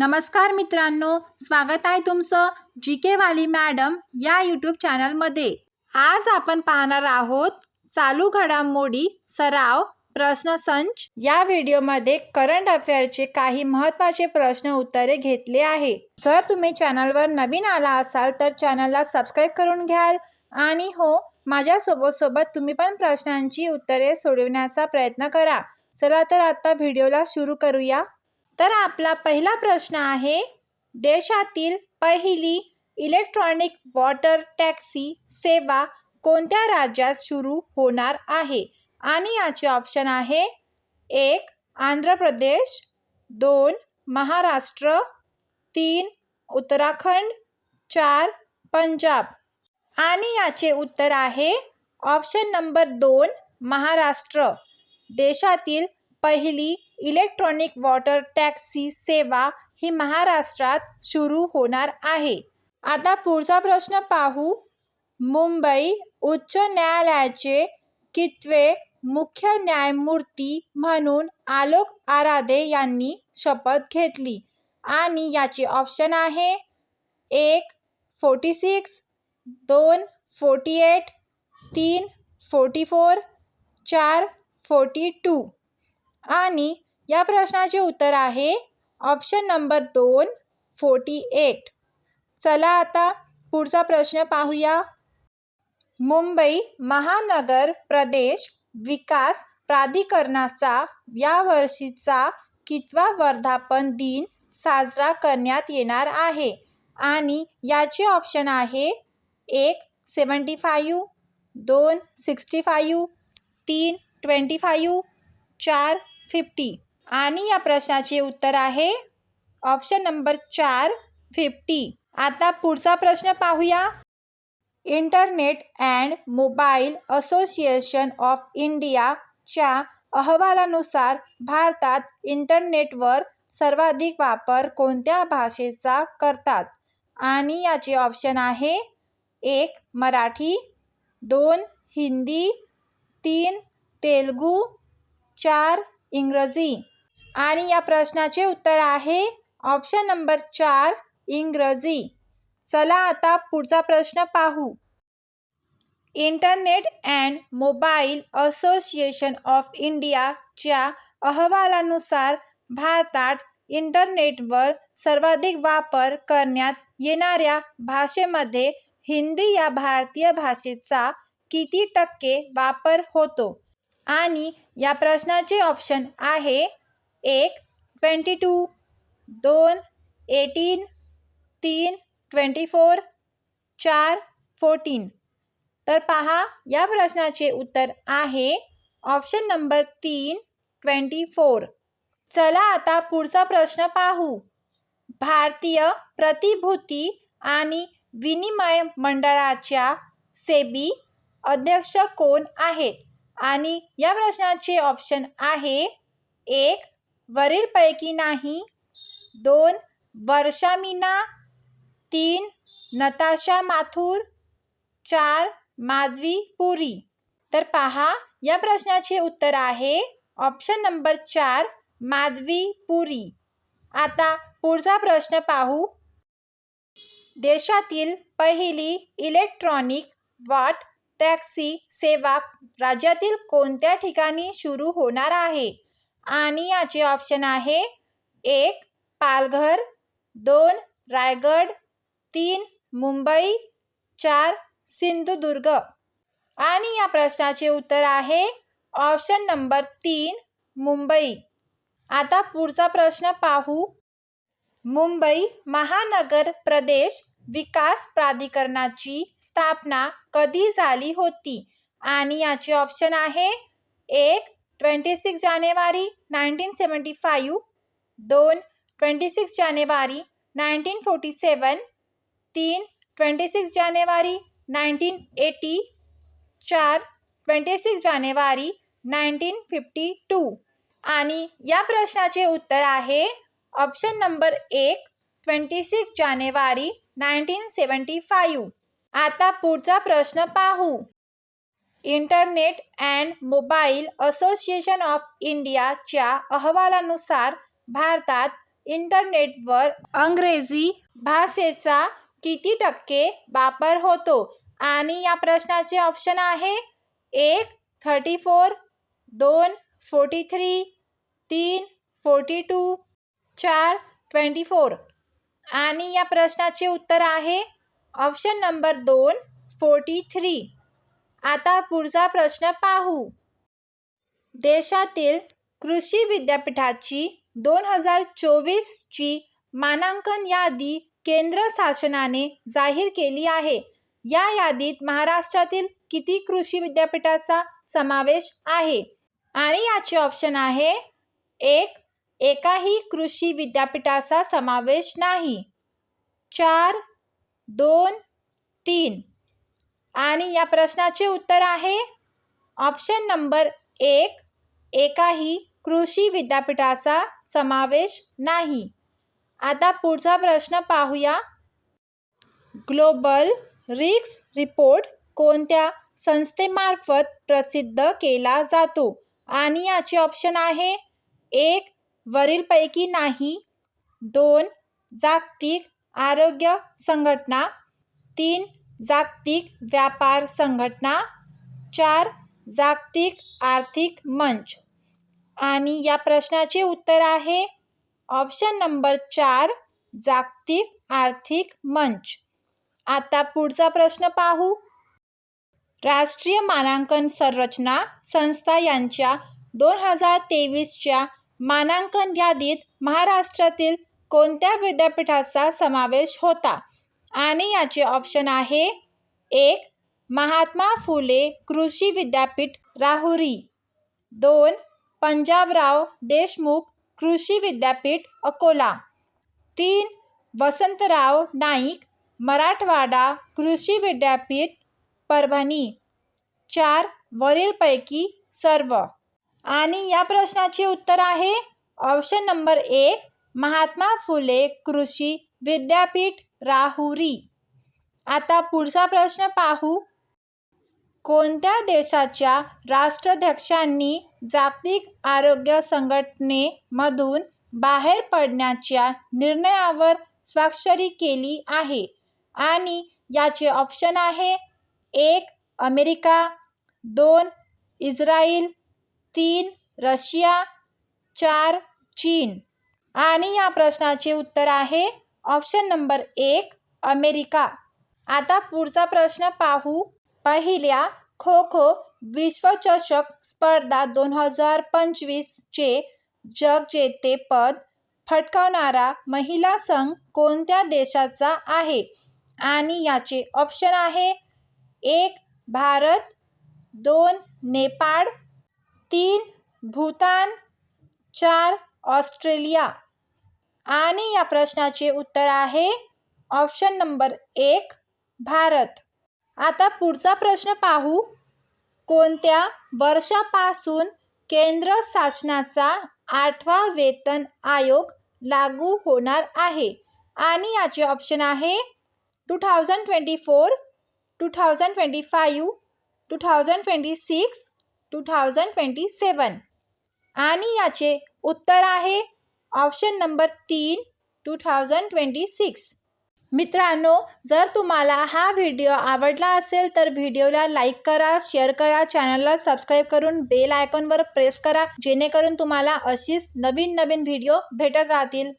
नमस्कार मित्रांनो स्वागत आहे तुमचं जी के वाली मॅडम या यूट्यूब चॅनलमध्ये. आज आपण पाहणार आहोत चालू घडामोडी सराव प्रश्नसंच या व्हिडिओमध्ये करंट अफेअरचे काही महत्त्वाचे प्रश्न उत्तरे घेतले आहे. जर तुम्ही चॅनलवर नवीन आला असाल तर चॅनलला सबस्क्राईब करून घ्याल आणि हो माझ्यासोबत सोबत तुम्ही पण प्रश्नांची उत्तरे सोडवण्याचा प्रयत्न करा. चला तर आता व्हिडिओला सुरू करूया. तर आपला पहिला प्रश्न आहे देशातील पहिली इलेक्ट्रॉनिक वॉटर टॅक्सी सेवा कोणत्या राज्यात सुरू होणार आहे? आणि याचे ऑप्शन आहे एक आंध्र प्रदेश दोन महाराष्ट्र तीन उत्तराखंड चार पंजाब. आणि याचे उत्तर आहे ऑप्शन नंबर दोन महाराष्ट्र. देशातील पहिली इलेक्ट्रॉनिक वॉटर टॅक्सी सेवा ही महाराष्ट्रात सुरू होणार आहे. आता पुढचा प्रश्न पाहू. मुंबई उच्च न्यायालयाचे कितवे मुख्य न्यायमूर्ती म्हणून आलोक आराधे यांनी शपथ घेतली आणि याचे ऑप्शन आहे एक फोर्टी सिक्स दोन फोर्टी एट तीन फोर्टी फोर चार फोर्टी टू आणि या प्रश्नाचे उत्तर आहे ऑप्शन नंबर दोन फोर्टी एट. चला आता पुढचा प्रश्न पाहूया. मुंबई महानगर प्रदेश विकास प्राधिकरणाचा यावर्षीचा कितवा वर्धापन दिन साजरा करण्यात येणार आहे? आणि याचे ऑप्शन आहे एक सेवन्टी फायू दोन सिक्स्टी फायू तीन ट्वेंटी फायू चार फिफ्टी. आणि या प्रश्नाचे उत्तर आहे ऑप्शन नंबर चार फिफ्टी आता पुढचा प्रश्न पाहूया. Internet and mobile association of इंडियाच्या अहवालानुसार भारतात इंटरनेटवर सर्वाधिक वापर कोणत्या भाषेचा करतात? आणि याचे ऑप्शन आहे एक मराठी दोन हिंदी तीन तेलगू चार इंग्रजी. आणि या प्रश्नाचे उत्तर आहे ऑप्शन नंबर चार इंग्रजी. चला आता पुढचा प्रश्न पाहू. Internet and mobile association of इंडियाच्या अहवालानुसार भारतात इंटरनेटवर सर्वाधिक वापर करण्यात येणाऱ्या भाषेमध्ये हिंदी या भारतीय भाषेचा किती टक्के वापर होतो? आणि या प्रश्नाचे ऑप्शन आहे एक ट्वेंटी टू दोन एटीन तीन ट्वेंटी फोर चार फोर्टीन तर पहा या प्रश्नाचे उत्तर आहे ऑप्शन नंबर तीन ट्वेंटी फोर चला आता पुढचा प्रश्न पाहू. भारतीय प्रतिभूती आणि विनिमय मंडळाच्या सेबी अध्यक्ष कोण आहेत? आणि या प्रश्नाचे ऑप्शन आहे एक वरीलपैकी नाही. दोन वर्षा मीना. तीन नताशा माथुर. चार माधवी पुरी. तर पहा या प्रश्नाचे उत्तर आहे. ऑप्शन नंबर चार माधवी पुरी. आता पुढचा प्रश्न पाहू. देशातील पहिली इलेक्ट्रॉनिक वाट टॅक्सी सेवा राज्यातील कोणत्या ठिकाणी सुरू होणार आहे? आणि याचे ऑप्शन आहे एक पालघर दोन रायगड तीन मुंबई चार सिंधुदुर्ग. आणि या प्रश्नाचे उत्तर आहे ऑप्शन नंबर तीन मुंबई. आता पुढचा प्रश्न पाहू. मुंबई महानगर प्रदेश विकास प्राधिकरणाची स्थापना कधी झाली होती? आणि याचे ऑप्शन आहे एक ट्वेंटी सिक्स जानेवारी नाईन्टीन सेवन्टी फाईव्ह दोन ट्वेंटी सिक्स जानेवारी नाईन्टीन फोर्टी सेवन तीन ट्वेंटी सिक्स जानेवारी नाईन्टीन एटी चार ट्वेंटी सिक्स जानेवारी नाईन्टीन फिफ्टी टू. आणि या प्रश्नाचे उत्तर आहे ऑप्शन नंबर एक ट्वेंटी सिक्स जानेवारी नाईन्टीन सेवन्टी फाईव्ह आता पुढचा प्रश्न पाहू. Internet and mobile association of इंडियाच्या अहवालानुसार भारतात इंटरनेटवर अंग्रेजी भाषेचा किती टक्के वापर होतो? आणि या प्रश्नाचे ऑप्शन आहे एक थर्टी फोर दोन फोर्टी थ्री तीन फोर्टी टू चार ट्वेंटी फोर आणि या प्रश्नाचे उत्तर आहे ऑप्शन नंबर दोन फोर्टी थ्री आता पुढचा प्रश्न पाहू. देशातील कृषी विद्यापीठाची दोन हजार चोवीसची मानांकन यादी केंद्र शासनाने जाहीर केली आहे. या यादीत महाराष्ट्रातील किती कृषी विद्यापीठाचा समावेश आहे? आणि याचे ऑप्शन आहे एक एकाही कृषी विद्यापीठाचा समावेश नाही. चार दोन तीन. आणि या प्रश्नाचे उत्तर आहे. ऑप्शन नंबर एक एकाही कृषी विद्यापीठाचा समावेश नाही. आता पुढचा प्रश्न पाहूया. ग्लोबल रिक्स रिपोर्ट कोणत्या संस्थेमार्फत प्रसिद्ध केला जातो? आणि याचे ऑप्शन आहे. एक वरीलपैकी नाही. दोन जागतिक आरोग्य संघटना. तीन जागतिक व्यापार संघटना चार जागतिक आर्थिक मंच. आणि या प्रश्नाचे उत्तर आहे ऑप्शन नंबर चार जागतिक आर्थिक मंच. आता पुढचा प्रश्न पाहू. राष्ट्रीय मानांकन संरचना संस्था यांच्या दोन हजार तेवीसच्या मानांकन यादीत महाराष्ट्रातील कोणत्या विद्यापीठाचा समावेश होता? आणि याचे ऑप्शन आहे एक महात्मा फुले कृषी विद्यापीठ राहुरी. दोन पंजाबराव देशमुख कृषी विद्यापीठ अकोला. तीन वसंतराव नाईक मराठवाडा कृषी विद्यापीठ परभणी. चार वरीलपैकी सर्व. आणि या प्रश्नाचे उत्तर आहे ऑप्शन नंबर एक महात्मा फुले कृषी विद्यापीठ. राहुरी आता पुढचा प्रश्न पाहू. कोणत्या देशाच्या राष्ट्राध्यक्षांनी जागतिक आरोग्य संघटनेमधून बाहेर पडण्याच्या निर्णयावर स्वाक्षरी केली आहे? आणि याचे ऑप्शन आहे एक अमेरिका दोन इस्रायल तीन रशिया चार चीन. आणि या प्रश्नाचे उत्तर आहे ऑप्शन नंबर एक अमेरिका. आता पुढचा प्रश्न पाहू. पहिल्या खो खो विश्वचषक स्पर्धा दोन हजार पंचवीसचे जगजेतेपद फटकावणारा महिला संघ कोणत्या देशाचा आहे? आणि याचे ऑप्शन आहे एक भारत दोन नेपाळ तीन भूतान चार ऑस्ट्रेलिया. आणि या प्रश्नाचे उत्तर आहे ऑप्शन नंबर एक भारत. आता पुढचा प्रश्न पाहू. कोणत्या वर्षापासून केंद्र शासनाचा आठवा वेतन आयोग लागू होणार आहे? आणि याचे ऑप्शन आहे two thousand twenty four two thousand twenty five two thousand twenty six two thousand twenty seven. आणि याचे उत्तर आहे ऑप्शन नंबर तीन टू थाउजंड ट्वेंटी सिक्स मित्रांनो जर तुम्हाला हा व्हिडिओ आवडला असेल तर व्हिडिओला लाईक करा शेअर करा चॅनलला सबस्क्राईब करून बेल आयकॉनवर प्रेस करा जेणेकरून तुम्हाला अशीच नवीन नवीन व्हिडिओ भेटत राहतील.